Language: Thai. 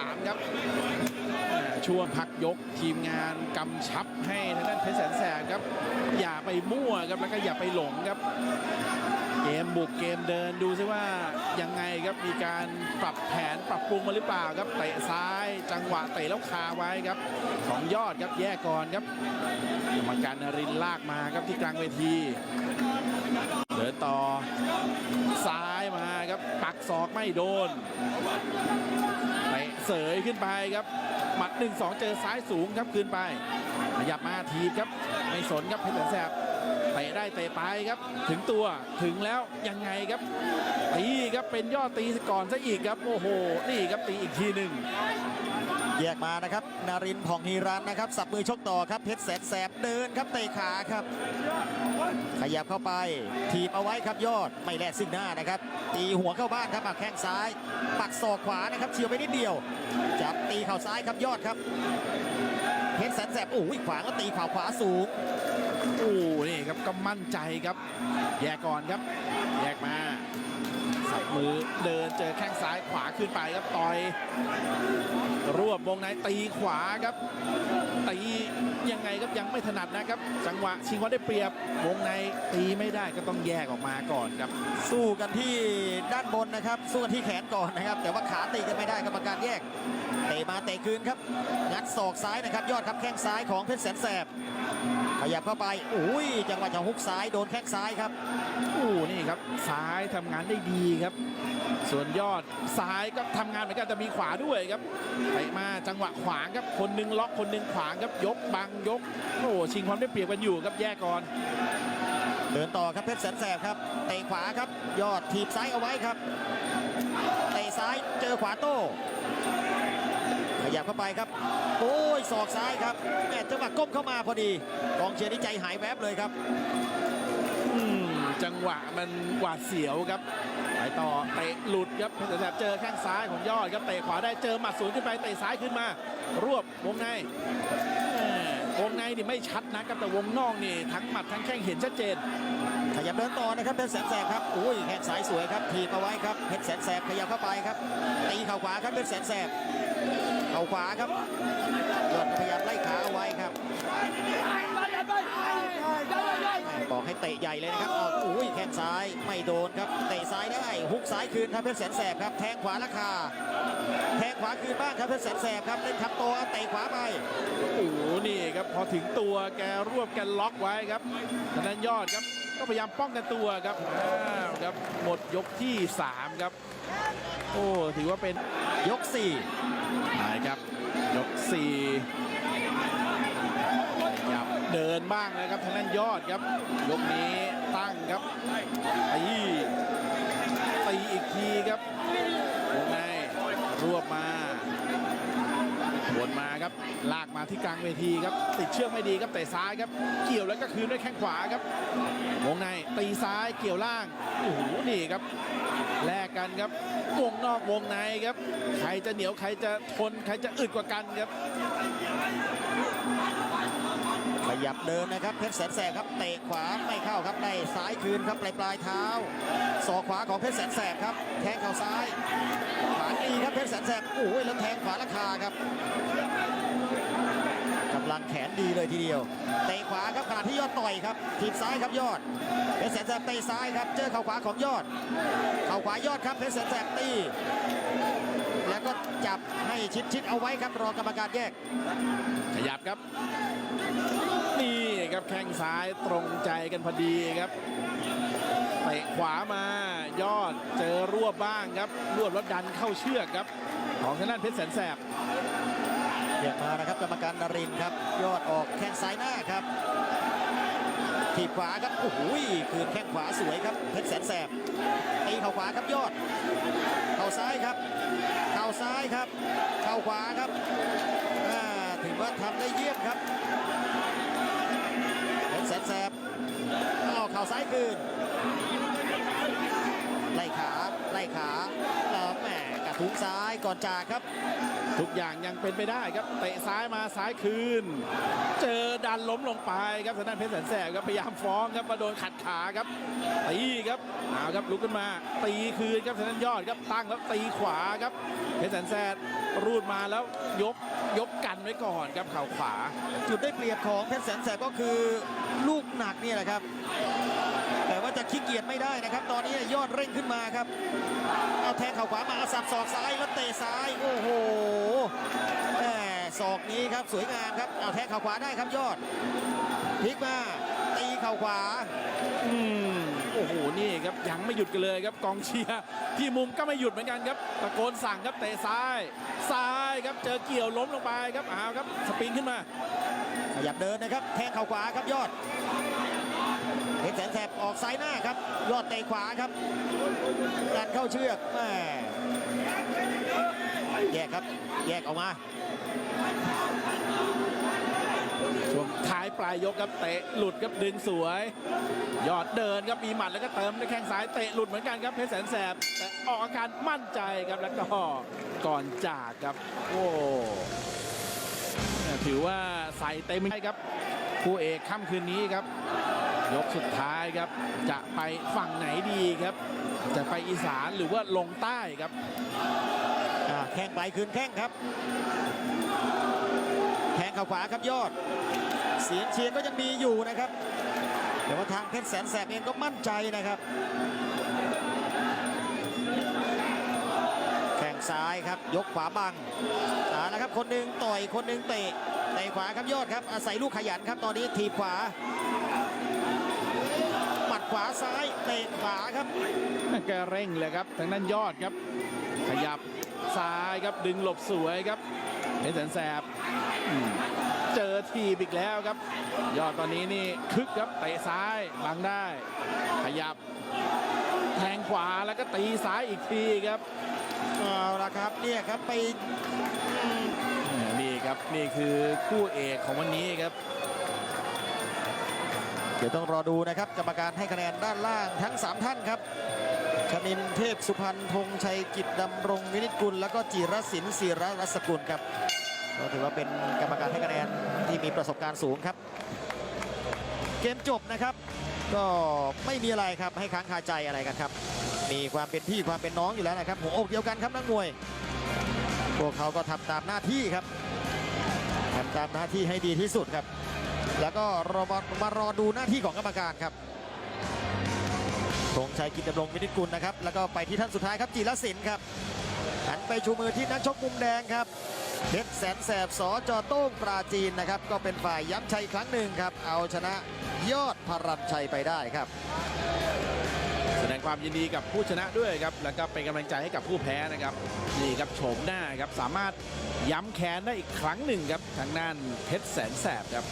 สามครับช่วงพักยกทีมงานกำชับให้ทางด้านเพชรแสนแสบครับ อย่าไปมั่วครับแล้วก็อย่าไปหลงครับ เกมบุกเกมเดินดูซิว่ายังไงครับมีการปรับแผนปรับปรุงมาหรือเปล่าครับเตะซ้ายจังหวะเตะแล้วคาไว้ครับของยอดครับแยกก่อนครับกรรมการนรินลากมาครับที่กลางเวทีเดินต่อซ้ายมาครับปักศอกไม่โดนเตะเสยขึ้นไปครับหมัด1 2 เจอซ้ายสูงครับคืนไปขยับมาทีครับไม่สนครับเพชรแสนแสบ เตะได้เตะไปครับ ถึงตัวถึงแล้วยังไงครับตีครับเป็นยอดตีก่อนซะอีกครับโอ้โหนี่ครับตีอีกทีหนึ่งแยกมานะครับ นารินผ่องฮีรันนะครับ สับมือชกต่อครับเพชรแสนแสบเดินครับเตะขาครับ ขยับเข้าไปทีบเอาไว้ครับยอดไม่แลกซึ่งหน้านะครับ ตีหัวเข้าบ้านครับมาแข้งซ้าย ปักศอกขวานะครับเฉียวไปนิดเดียวจับตีเข่าซ้ายครับยอดครับเพชรแสนแสบโอ้ยขวางแล้วตีเข่าขวาสูง โอ้นี่ครับก็มั่นใจครับ แยกก่อนครับ แยกมา สับมือเดินเจอแข้งซ้ายขวาขึ้นไปครับต่อย รวบวงในตีขวาครับตียังไงครับยังไม่ถนัดนะครับ จังหวะชิงวามได้เปรียบวงในตีไม่ได้ก็ต้องแยกออกมาก่อนครับ สู้กันที่ด้านบนนะครับ สู้กันที่แขนก่อนนะครับ แต่ว่าขาตีกันไม่ได้กรรมการแยกเตะมาเตะคืนครับงัดศอกซ้ายนะครับ ยอดครับแข้งซ้ายของเพชรแสนแสบขยับเข้าไปอุ้ยจังหวะจะฮุกซ้ายโดนแข้งซ้ายครับ นี่ครับซ้ายทำงานได้ดีครับ ส่วนยอดซ้ายก็ทำงานเหมือนกันแต่มีขวาด้วยครับไปมาจังหวะขวางครับคนหนึงล็อกคนหนึงขวางครับยกบังยกโอ้ชิงความได้เปรียบกันอยู่ครับแยกก่อน เดินต่อครับเพชรแสนแสบครับเตะขวาครับ ยอดถีบซ้ายเอาไว้ครับเตะซ้ายเจอขวาโต้ขยับเข้าไปครับ โอ้ยศอกซ้ายครับแม่จังหวะก้มเข้ามาพอดีกองเชียร์นี่ใจหายแวบเลยครับ จังหวะมันหวาดเสียวครับไปต่อเตะหลุดครับเพชรแสบเจอแข้งซ้ายของยอดครับเตะขวาได้เจอหมัดสูงขึ้นไปเตะซ้ายขึ้นมา รวบวงในวงในนี่ไม่ชัดนะครับแต่วงนอกนี่ทั้งหมัดทั้งแข้งเห็นชัดเจน ขยับเดินต่อนะครับเพชรแสนแสบครับอุ้ยแข้งซ้ายสวยครับถีบเอาไว้ครับเพชรแสนแสบขยับเข้าไปครับตีเข่าขวาครับเพชรแสนแสบเข่าขวาครับยอดพยายามไล่ขาเอาไว้ครับ บอกให้เตะใหญ่เลยนะครับเอาอุ้ยแข้งซ้ายไม่โดนครับ เตะซ้ายได้ฮุกซ้ายคืนครับเพชรแสนแสบครับ แทงขวาราคา แทงขวาคืนบ้างครับเพชรแสนแสบครับเล่นทับโตเอาเตะขวาไปโอ้โหนี่ครับพอถึงตัวแกรวบแกล็อกไว้ครับทางด้านยอดครับก็พยายามป้องกันตัวครับอ้าวครับหมดยกที่ 3 ครับ โอ้ถือว่าเป็นยกสี่ไปครับยก4 เดินบ้างนะครับทางด้านยอดครับยกนี้ตั้งครับตีตีอีกทีครับวงในรวบมาวนมาครับลากมาที่กลางเวทีครับ ติดเชือกไม่ดีครับเตะซ้ายครับ เกี่ยวแล้วก็คืนด้วยแข้งขวาครับวงในตีซ้ายเกี่ยวล่างโอ้โหนี่ครับแลกกันครับวงนอกวงในครับ ใครจะเหนียวใครจะทนใครจะอึดกว่ากันครับ ยับเดินนะครับเพชรแสนแสบครับเตะขวาไม่เข้าครับได้ซ้ายคืนครับปลายปลายเท้าศอกขวาของเพชรแสนแสบครับแทงเข่าซ้ายขวาดีครับเพชรแสนแสบโอ้ยแล้วแทงขวาราคาครับกำลังแขนดีเลยทีเดียวเตะขวาครับขณะที่ยอดต่อยครับทีบซ้ายครับยอดเพชรแสนแสบเตะซ้ายครับเจอเข่าขวาของยอด เข่าขวายอดครับเพชรแสนแสบตี ก็จับให้ชิดๆเอาไว้ครับ รอกรรมการแยก ขยับครับ นี่ครับแข้งซ้ายตรงใจกันพอดีครับเตะขวามายอดเจอรวบบ้างครับรวบแล้วดันเข้าเชือกครับ ของทางด้านเพชรแสนแสบเรียกมานะครับกรรมการนรินทร์ครับ ยอดออกแข้งซ้ายหน้าครับถีบขวาครับโอ้โหคืนแข้งขวาสวยครับเพชรแสนแสบตีเข่าขวาครับยอดเข่าซ้ายครับเข่าซ้ายครับ เข่าขวาครับถือว่าทำได้เยี่ยมครับเพชรแสนแสบอ้าวเข่าซ้ายคืน ไล่ขาไล่ขาแล้วแหมกระทุงซ้ายก่อนจากครับ ทุกอย่างยังเป็นไปได้ครับ เตะซ้ายมาซ้ายคืน เจอ ดันล้มลงไปครับทางด้านเพชรแสนแสบครับพยายามฟ้องครับมาโดนขัดขาครับตีครับเอาครับลุกขึ้นมา ตีคืนครับทางด้านยอดครับตั้งแล้วตีขวาครับเพชรแสนแสบรูดมาแล้วยกยกกันไว้ก่อนครับเข่าขวา จุดได้เปรียบของเพชรแสนแสบก็คือลูกหนักนี่แหละครับ แต่ว่าจะขี้เกียจไม่ได้นะครับ ตอนนี้ยอดเร่งขึ้นมาครับเอาแทงเข่าขวามาสับศอกซ้ายแล้วเตะซ้ายโอ้โหแศอกนี้ครับสวยงามครับเอาแทงเข่าขวาได้ครับยอดพลิกมาตีเข่าขวาอืมโอ้โหนี่ครับยังไม่หยุดกันเลยครับกองเชียร์ที่มุมก็ไม่หยุดเหมือนกันครับตะโกนสั่งครับเตะซ้าย ซ้ายครับเจอเกี่ยวล้มลงไปครับเอาครับสปริงขึ้นมาขยับเดินนะครับแทงเข่าขวาครับยอดเพชรแสนแสบออกซ้ายหน้าครับยอดเตะขวาครับดันเข้าเชือกแหม่ แยกครับ แยกออกมา ช่วงท้ายปลายยกครับเตะหลุดครับดึงสวย ยอดเดินครับมีหมัดแล้วก็เติมด้วยแข้งซ้ายเตะหลุดเหมือนกันครับเพชรแสนแสบแต่ออกอาการมั่นใจครับแล้วก็ก่อนจากครับ โอ้ถือว่าใส่เต็มให้ครับคู่เอกค่ำคืนนี้ครับ ยกสุดท้ายครับ จะไปฝั่งไหนดีครับ จะไปอีสานหรือว่าลงใต้ครับอ่า แข้งไปคืนแข้งครับแทงขาขวาครับยอด เสียงเชียร์ก็ยังมีอยู่นะครับแต่ว่าทางเพชรแสนแสบเองก็มั่นใจนะครับ แข้งซ้ายครับยกขวาบังอ่านะครับคนหนึ่งต่อยคนหนึ่งเตะเตะขวาครับยอดครับอาศัยลูกขยันครับตอนนี้ถีบขวาหมัดขวาซ้ายเตะขวาครับแกเร่งเลยครับทางด้านยอดครับ ขยับ ซ้ายครับดึงหลบสวยครับเพชรแสนแสบอืมเจอทีบอีกแล้วครับ ยอดตอนนี้นี่คึกครับเตะซ้ายบังได้ ขยับ แทงขวาแล้วก็ตีซ้ายอีกทีครับเอาละครับเนี่ยครับไปนี่ครับนี่คือคู่เอกของวันนี้ครับเดี๋ยวต้องรอดูนะครับ กรรมการให้คะแนนด้านล่างทั้ง 3 ท่านครับ ชนินเทพสุพรรณธงชัยกิจดำรงวินิจกุล แล้วก็จิรศิลป์ศิรรัศกุลครับก็ถือว่าเป็นกรรมการให้คะแนนที่มีประสบการณ์สูงครับ เกมจบนะครับ ก็ไม่มีอะไรครับให้ค้างคาใจอะไรกันครับ มีความเป็นพี่ความเป็นน้องอยู่แล้วนะครับหัวอกเดียวกันครับนักมวย พวกเขาก็ทำตามหน้าที่ครับทำตามหน้าที่ให้ดีที่สุดครับ แล้วก็รอมามารอดูหน้าที่ของกรรมการครับ ธงชัยกิจดำรงวินิจกุลนะครับ แล้วก็ไปที่ท่านสุดท้ายครับ จีรศิลป์ครับ หันไปชูมือที่นักชกมุมแดงครับเพชรแสนแสบสอจโต้งปราจีนนะครับ ก็เป็นฝ่ายย้ำชัยครั้งหนึ่งครับ เอาชนะยอดพรัญชัยไปได้ครับ แสดงความยินดีกับผู้ชนะด้วยครับ แล้วก็เป็นกำลังใจให้กับผู้แพ้นะครับ นี่ครับโฉมหน้าครับ สามารถย้ำแค้นได้อีกครั้งหนึ่งครับ ทางด้านเพชรแสนแสบครับ